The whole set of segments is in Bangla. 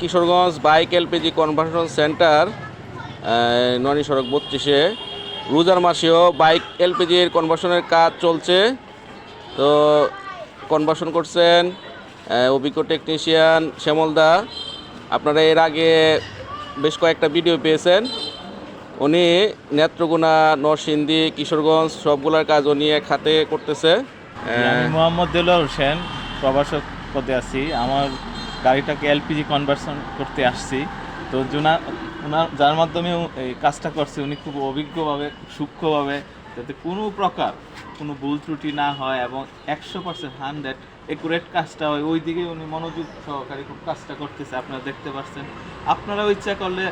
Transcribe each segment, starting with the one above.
Kishoreganj bike LPG conversion centre Noni সড়ক বত্রিশে। রোজার মাসেও বাইক এলপিজির কনভার্সনের কাজ চলছে। তো কনভার্সন করছেন অভিজ্ঞ টেকনিশিয়ান শ্যামলদা আপনারা এর আগে বেশ কয়েকটা ভিডিও পেয়েছেন। উনি নেত্রকোনা নরসিংদী কিশোরগঞ্জ সবগুলোর কাজ উনি এক হাতে করতেছে। মোহাম্মদ দেলোয়ার হোসেন প্রবাসক পদে আছি। আমার গাড়িটাকে এলপিজি কনভার্সন করতে আসছি। তো জুনা ওনার যার মাধ্যমে এই কাজটা করছে, উনি খুব অভিজ্ঞভাবে, সূক্ষ্মভাবে, যাতে কোনো প্রকার কোনো ভুল ত্রুটি না হয় এবং একশো পার্সেন্ট হান্ড্রেড একুরেট কাজটা হয়, ওই দিকে উনি মনোযোগ সহকারে খুব কাজটা করতেছে, আপনারা দেখতে পাচ্ছেন আপনারাও ইচ্ছা করলে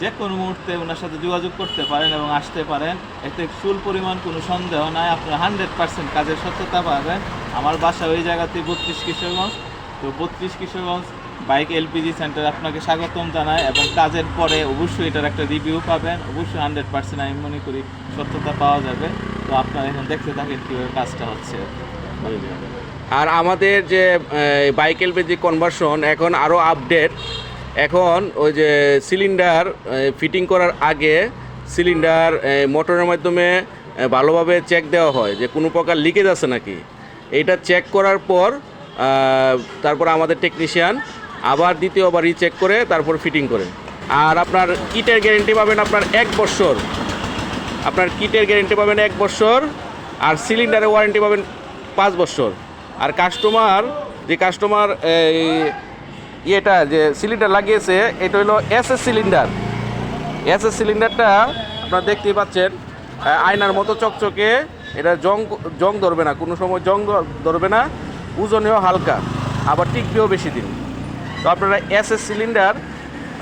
যে কোনো মুহূর্তে ওনার সাথে যোগাযোগ করতে পারেন এবং আসতে পারেন। এতে ফুল পরিমাণ কোনো সন্দেহ নাই, আপনারা হান্ড্রেড পার্সেন্ট কাজের সত্যতা পাবেন। আমার বাসা ওই জায়গাতে বত্রিশ কিশোরগঞ্জ। তো বত্রিশ কিশোরগঞ্জ বাইক এলপিজি সেন্টার আপনাকে স্বাগতম জানায় এবং কাজের পরে অবশ্যই এটার একটা রিভিউ পাবেন। অবশ্যই হান্ড্রেড পার্সেন্ট আমি মনে করি সত্যতা পাওয়া যাবে। তো আপনারা এখন দেখতে থাকেন কীভাবে কাজটা হচ্ছে। আর আমাদের যে বাইক এলপিজি কনভার্সন এখন আরও আপডেট এখন ওই যে সিলিন্ডার ফিটিং করার আগে সিলিন্ডার মোটরের মাধ্যমে ভালোভাবে চেক দেওয়া হয় যে কোনো প্রকার লিকেজ আছে নাকি। এইটা চেক করার পর তারপর আমাদের টেকনিশিয়ান আবার দ্বিতীয়বার রিচেক করে তারপর ফিটিং করে আর আপনার কিটের গ্যারেন্টি পাবেন আপনার এক বছর। আপনার কিটের গ্যারেন্টি পাবেন এক বছর আর সিলিন্ডারের ওয়ারেন্টি পাবেন পাঁচ বছর। আর কাস্টমার যে কাস্টমার এই ইয়েটা যে সিলিন্ডার লাগিয়েছে, এটা হলো S S cylinder S S সিলিন্ডারটা আপনারা দেখতেই পাচ্ছেন আয়নার মতো চকচকে, এটা জং জং ধরবে না, কোনো সময় জং ধরবে না। ওজনেও হালকা, আবার টিকবেও বেশি দিন। তো আপনারা এস এস সিলিন্ডার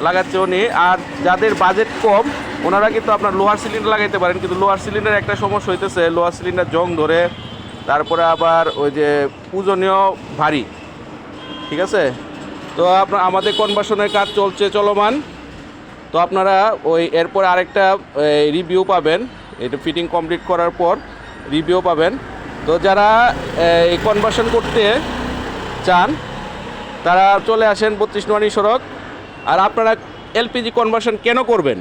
লাগাচ্ছে উনি, আর যাদের বাজেট কম, ওনারা কিন্তু আপনার লোহার সিলিন্ডার লাগাইতে পারেন, কিন্তু লোহার সিলিন্ডার একটা সমস্যা হইতেছে, লোহার সিলিন্ডার জং ধরে, তারপরে আবার ওই যে ওজনেও ভারী, ঠিক আছে? তো আপনার আমাদের কনভার্সনের কাজ চলছে চলমান। তো আপনারা ওই, এরপর আরেকটা রিভিউ পাবেন, এটা ফিটিং কমপ্লিট করার পর রিভিউ পাবেন। তো যারা এই কনভার্সন করতে চান তারা চলে আসেন বত্রিশ নোয়ানি সড়ক আর আপনারা এলপিজি কনভার্সন কেন করবেন?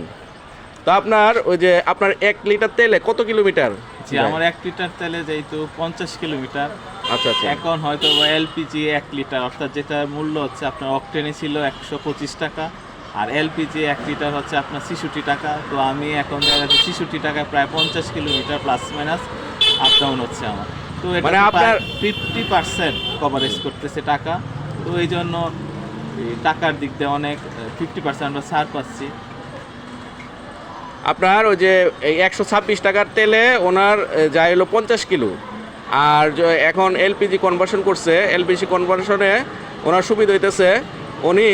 তো আপনার ওই যে আপনার এক লিটার তেলে কত কিলোমিটার? যে আমার এক লিটার তেলে যেহেতু পঞ্চাশ কিলোমিটার আচ্ছা আচ্ছা। এখন হয়তো এলপিজি এক লিটার অর্থাৎ যেটার মূল্য হচ্ছে আপনার অকটেনে ছিল একশো পঁচিশ টাকা আর এলপিজি এক লিটার হচ্ছে আপনার ছিষট্টি টাকা। তো আমি এখন দেখা যাচ্ছে ছিষট্টি টাকা প্রায় পঞ্চাশ kilometre plus minus up down হচ্ছে আমার। তো এটা মানে আপনার- ফিফটি পার্সেন্ট কভারেজ করতেছে টাকা। তো এই জন্য টাকার দিক দিয়ে অনেক ফিফটি পার্সেন্ট আমরা ছাড় পাচ্ছি। আপনার ওই যে এই একশো ছাব্বিশ টাকার তেলে ওনার যায় হলো পঞ্চাশ কিলো। আর এখন এলপিজি কনভার্সন করছে এলপিজি কনভার্সনে ওনার সুবিধা হইতেছে উনি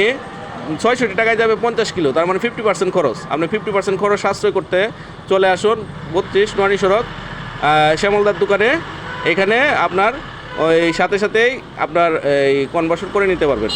ছয়ষট্টি টাকায় যাবে পঞ্চাশ কিলো তার মানে ফিফটি পার্সেন্ট খরচ। আপনি ফিফটি পার্সেন্ট খরচ সাশ্রয় করতে চলে আসুন বত্রিশ নোয়ানি সড়ক শ্যামলদার দোকানে এখানে আপনার ওই সাথে সাথেই আপনার এই কনভার্সন করে নিতে পারবেন।